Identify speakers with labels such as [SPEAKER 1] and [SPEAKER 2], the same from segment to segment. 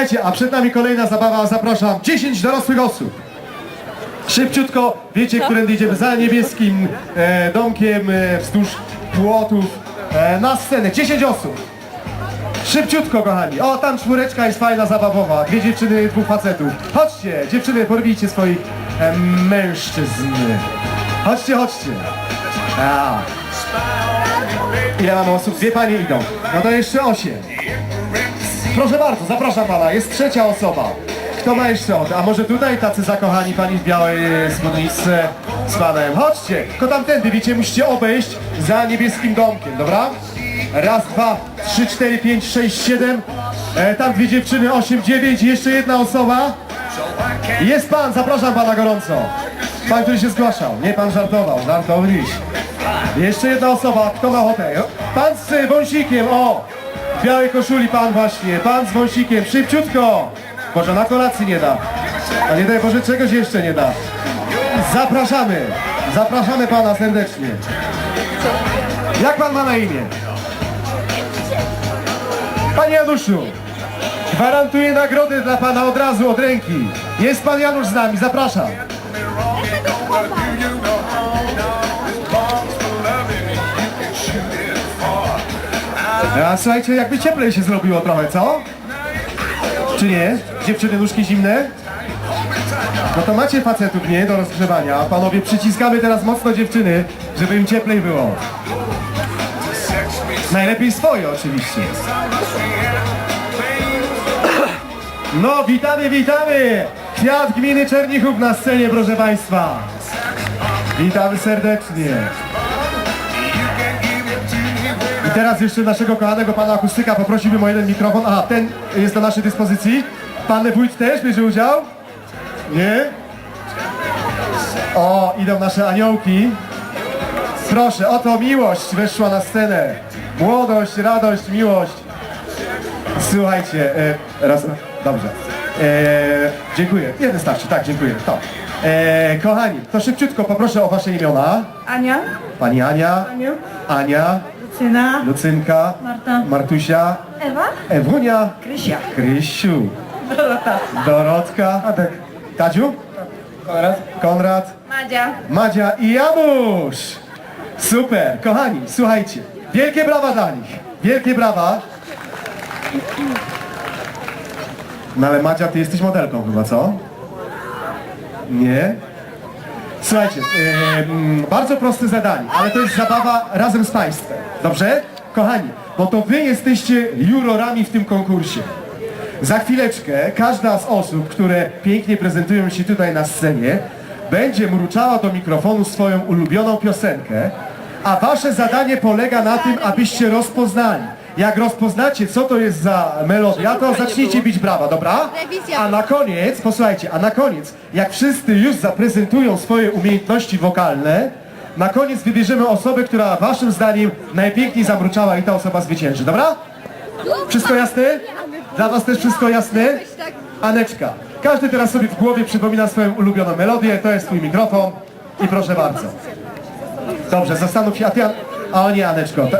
[SPEAKER 1] Słuchajcie, a przed nami kolejna zabawa, zapraszam 10 dorosłych osób. Szybciutko, wiecie, którędy idziemy za niebieskim e, domkiem e, wzdłuż płotów e, na scenę. 10 osób. Szybciutko, kochani. O, tam czwóreczka jest fajna, zabawowa. Dwie dziewczyny, dwóch facetów. Chodźcie, dziewczyny, porwijcie swoich e, mężczyzn. Chodźcie, chodźcie. A. Ile mamy osób? Dwie panie idą. No to jeszcze osiem. Proszę bardzo, zapraszam pana. Jest trzecia osoba. Kto ma jeszcze ochotę? A może tutaj tacy zakochani pani w białej spódniczce z panem? Chodźcie, tylko tamtędy, wiecie, musicie obejść za niebieskim domkiem, dobra? Raz, dwa, trzy, cztery, pięć, sześć, siedem. E, tam dwie dziewczyny, osiem, dziewięć, jeszcze jedna osoba. Jest pan, zapraszam pana gorąco. Pan, który się zgłaszał. Nie pan żartował, żartowniś. Jeszcze jedna osoba, kto ma ochotę? Pan z wąsikiem, o! W białej koszuli pan właśnie, pan z wąsikiem, szybciutko! Może na kolacji nie da. A nie daj Boże, czegoś jeszcze nie da. Zapraszamy, zapraszamy pana serdecznie. Jak pan ma na imię? Panie Januszu, gwarantuję nagrodę dla pana od razu, od ręki. Jest pan Janusz z nami, zapraszam. A słuchajcie, jakby cieplej się zrobiło trochę, co? Czy nie? Dziewczyny, nóżki zimne? No to macie facetów, nie? Do rozgrzewania. Panowie, przyciskamy teraz mocno dziewczyny, żeby im cieplej było. Najlepiej swoje oczywiście. No, witamy, witamy! Kwiat gminy Czernichów na scenie, proszę Państwa. Witamy serdecznie. I teraz jeszcze naszego kochanego pana akustyka poprosiłbym o jeden mikrofon. A, ten jest do naszej dyspozycji. Pan wójt też bierze udział? Nie? O, idą nasze aniołki. Proszę, oto miłość weszła na scenę. Młodość, radość, miłość. Słuchajcie, e, raz, dobrze. E, dziękuję. Jeden starczy, tak, dziękuję. To. E, kochani, to szybciutko poproszę o wasze imiona.
[SPEAKER 2] Ania,
[SPEAKER 1] Pani Ania,
[SPEAKER 2] Aniu,
[SPEAKER 1] Ania,
[SPEAKER 2] Lucyna,
[SPEAKER 1] Lucynka,
[SPEAKER 2] Marta,
[SPEAKER 1] Martusia,
[SPEAKER 2] Ewa,
[SPEAKER 1] Ewunia,
[SPEAKER 2] Krysia,
[SPEAKER 1] Krysiu,
[SPEAKER 2] Dorota,
[SPEAKER 1] Dorotka, Adek, Tadziu, Konrad, Konrad,
[SPEAKER 2] Madzia.
[SPEAKER 1] Madzia i Janusz. Super, kochani, słuchajcie, wielkie brawa dla nich, wielkie brawa. No ale Madzia, ty jesteś modelką chyba, co? Nie? Słuchajcie, em, bardzo proste zadanie, ale to jest zabawa razem z Państwem, dobrze? Kochani, bo to Wy jesteście jurorami w tym konkursie. Za chwileczkę każda z osób, które pięknie prezentują się tutaj na scenie, będzie mruczała do mikrofonu swoją ulubioną piosenkę, a Wasze zadanie polega na tym, abyście rozpoznali. Jak rozpoznacie, co to jest za melodia, to zacznijcie bić brawa, dobra? A na koniec, posłuchajcie, a na koniec, jak wszyscy już zaprezentują swoje umiejętności wokalne, na koniec wybierzemy osobę, która waszym zdaniem najpiękniej zamruczała i ta osoba zwycięży, dobra? Wszystko jasne? Dla was też wszystko jasne? Aneczka, każdy teraz sobie w głowie przypomina swoją ulubioną melodię, to jest twój mikrofon i proszę bardzo. Dobrze, zastanów się, a ty, a o nie Aneczko, to,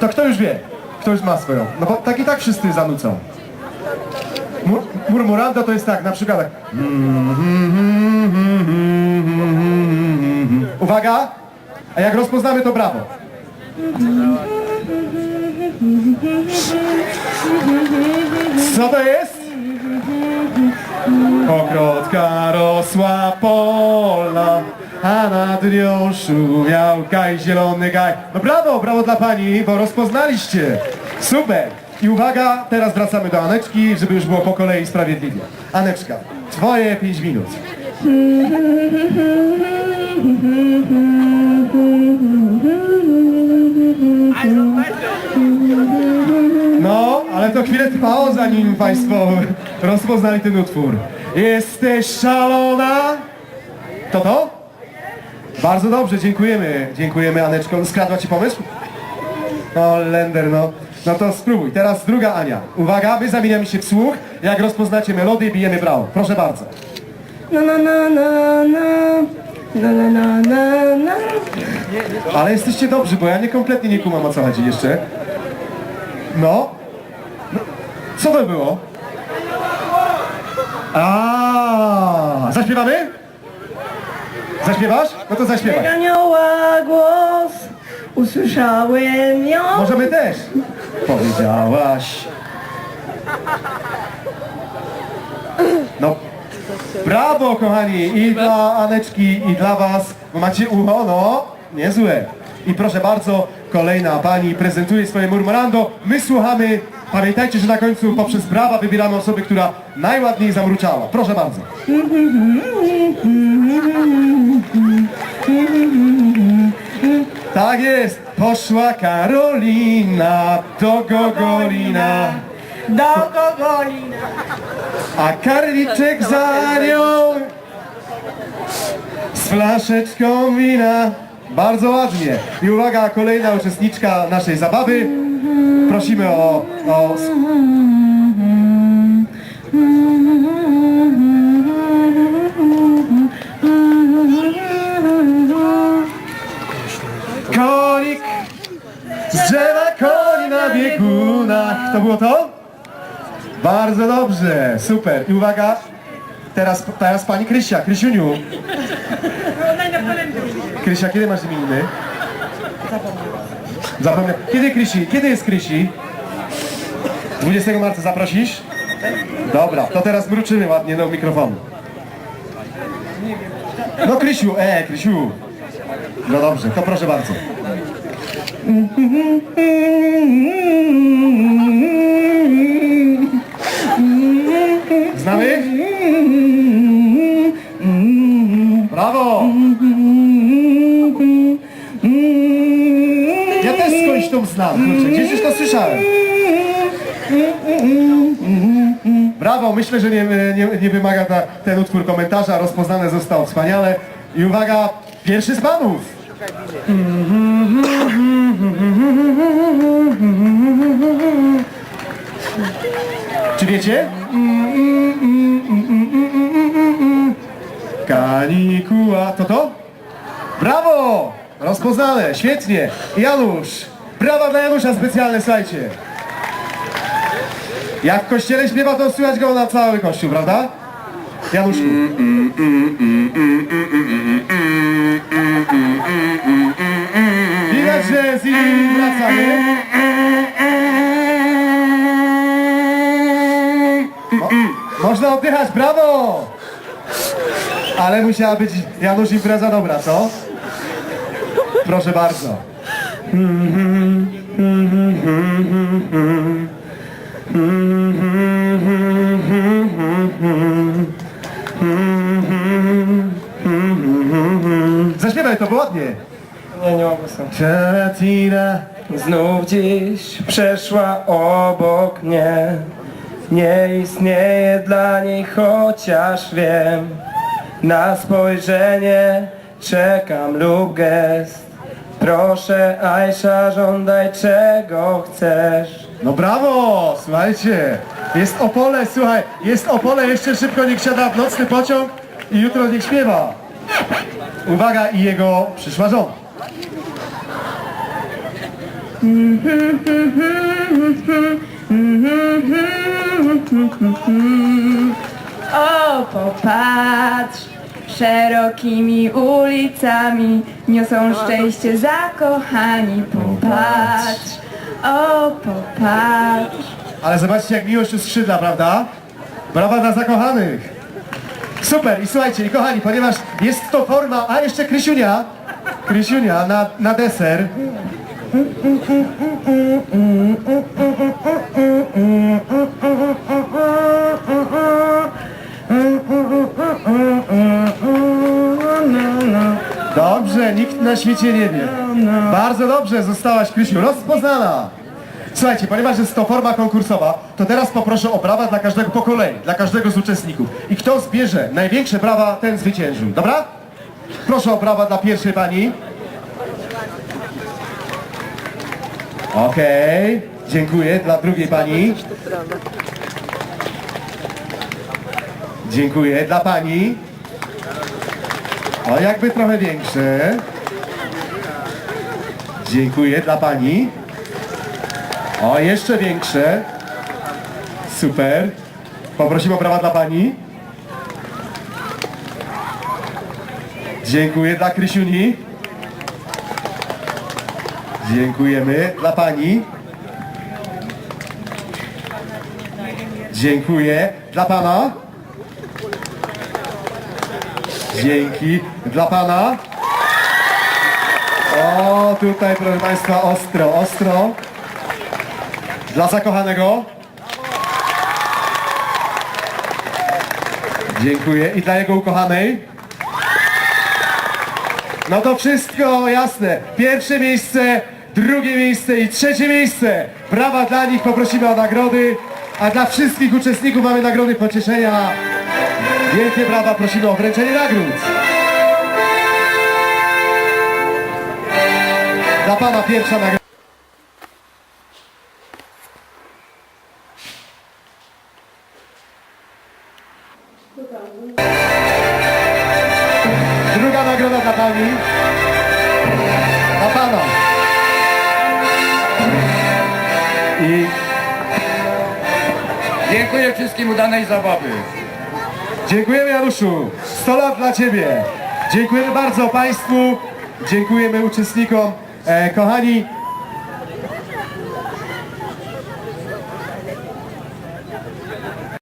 [SPEAKER 1] to kto już wie? Kto już ma swoją? No bo tak i tak wszyscy zanucą. Mur, murmurando to jest tak, na przykład tak. Uwaga! A jak rozpoznamy to brawo. Co to jest? Okrotka rosła polna, a nad nią szumiał gaj, zielony gaj. No brawo, brawo dla pani, bo rozpoznaliście. Super. I uwaga, teraz wracamy do Aneczki, żeby już było po kolei sprawiedliwie. Aneczka, twoje 5 minut. No, ale to chwilę trwało, zanim Państwo rozpoznali ten utwór. Jesteś szalona? To to? Bardzo dobrze, dziękujemy. Dziękujemy, Aneczko. Skradła Ci pomysł? No, Lender, no. No to spróbuj. Teraz druga Ania. Uwaga, my zamieniamy się w słuch. Jak rozpoznacie melodię, bijemy brawo. Proszę bardzo.
[SPEAKER 2] Na na na na na. Na na na na na.
[SPEAKER 1] Ale jesteście dobrzy, bo ja nie kompletnie nie kumam o co chodzi jeszcze. No. no. Co to było? A, zaśpiewamy? Zaśpiewasz? No to zaśpiewaj.
[SPEAKER 2] Anioła głos, usłyszałem ją.
[SPEAKER 1] Możemy też. Powiedziałaś. No, brawo kochani i dla Aneczki i dla was. Macie ucho, no, niezłe. I proszę bardzo, kolejna pani prezentuje swoje murmurando. My słuchamy. Pamiętajcie, że na końcu poprzez brawa wybieramy osobę, która najładniej zamruczała. Proszę bardzo. Tak jest, poszła Karolina do Gogolina,
[SPEAKER 2] Do Gogolina.
[SPEAKER 1] a Karliczek za nią z flaszeczką wina. Bardzo ładnie. I uwaga, kolejna uczestniczka naszej zabawy. Prosimy o, o konik z drzewa koni na biegunach. To było to? Bardzo dobrze, super. I uwaga, teraz, teraz pani Krysia, Krysiuniu. Krysia, kiedy masz imieniny? Zapomniałem. Kiedy Krysi? Kiedy jest Krysi? 20 marca zaprosisz? Dobra, to teraz mruczymy ładnie do mikrofonu. No Krysiu, e, Krysiu. No dobrze, to proszę bardzo. Znamy? Znam, kurczę, gdzieś to słyszałem. Brawo, myślę, że nie, nie, nie wymaga ta, ten utwór komentarza, rozpoznane został wspaniale. I uwaga, pierwszy z panów. Czy wiecie? Kanikuła, to to? Brawo! Rozpoznane, świetnie. Janusz, brawa dla Janusza specjalne, słuchajcie. Jak w kościele śpiewa, to słychać go na cały kościół, prawda? Januszku. Widać, że z innymi wracamy. Mo można oddychać, brawo! Ale musiała być Janusz impreza dobra, co? Proszę bardzo. Zaśpiewaj to, bo ładnie.
[SPEAKER 2] Nie, nie mogę sam. Znów dziś przeszła obok mnie Nie istnieje dla niej chociaż wiem Na spojrzenie czekam lub gest Proszę Aisha żądaj czego chcesz
[SPEAKER 1] No brawo, słuchajcie. Jest Opole, słuchaj, jest Opole, jeszcze szybko niech siada w nocny pociąg i jutro niech śpiewa. Uwaga i jego przyszła żona.
[SPEAKER 3] O, popatrz, szerokimi ulicami niosą szczęście zakochani. Popatrz, o, popatrz.
[SPEAKER 1] Ale zobaczcie jak miłość jest skrzydla, prawda? Brawa dla zakochanych. Super i słuchajcie, i kochani, ponieważ jest to forma, a jeszcze Krysiunia, Krysiunia na, na deser. Dobrze, nikt na świecie nie wie. Bardzo dobrze, zostałaś Krysiu, rozpoznana. Słuchajcie, ponieważ jest to forma konkursowa, to teraz poproszę o brawa dla każdego po kolei, dla każdego z uczestników. I kto zbierze największe brawa, ten zwyciężył. Dobra? Proszę o brawa dla pierwszej pani. Okej, dziękuję. Dla drugiej pani. Dziękuję. Dla pani? O, jakby trochę większy. Dziękuję. Dla pani? O, jeszcze większe. Super. Poprosimy o brawa dla pani. Dziękuję. Dla Krysiuni? Dziękujemy. Dla pani? Dziękuję. Dla pana? Dzięki dla pana. O, tutaj proszę Państwa, ostro, ostro. Dla zakochanego. Dziękuję. I dla jego ukochanej. No to wszystko jasne. Pierwsze miejsce, drugie miejsce i trzecie miejsce. Brawa dla nich, poprosimy o nagrody. A dla wszystkich uczestników mamy nagrody pocieszenia. Wielkie brawa, prosimy o wręczenie nagród. Dla Pana pierwsza nagroda. Druga nagroda dla Pani. Dla Pana. I
[SPEAKER 4] Dziękuję wszystkim udanej zabawy.
[SPEAKER 1] Dziękujemy Januszu. 100 lat dla Ciebie. Dziękujemy bardzo Państwu. Dziękujemy uczestnikom. E, kochani,